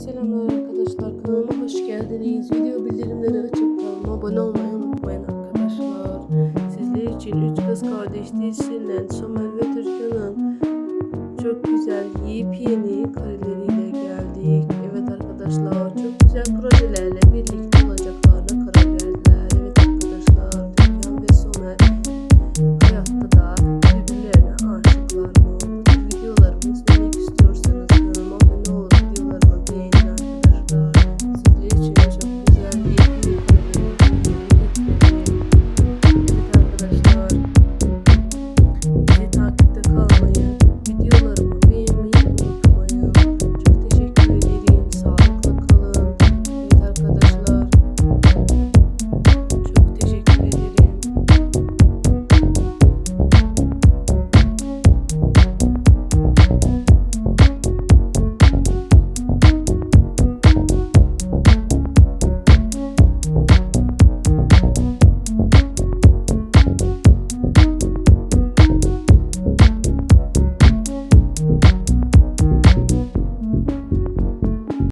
Selamlar arkadaşlar kanalıma hoş geldiniz. Video bildirimleri açıp kanalıma abone olmayı unutmayın arkadaşlar. Sizler için Üç Kız Kardeş dizisinden Somer ve Türkan'ın çok güzel yepyeni kareleriyle geldi.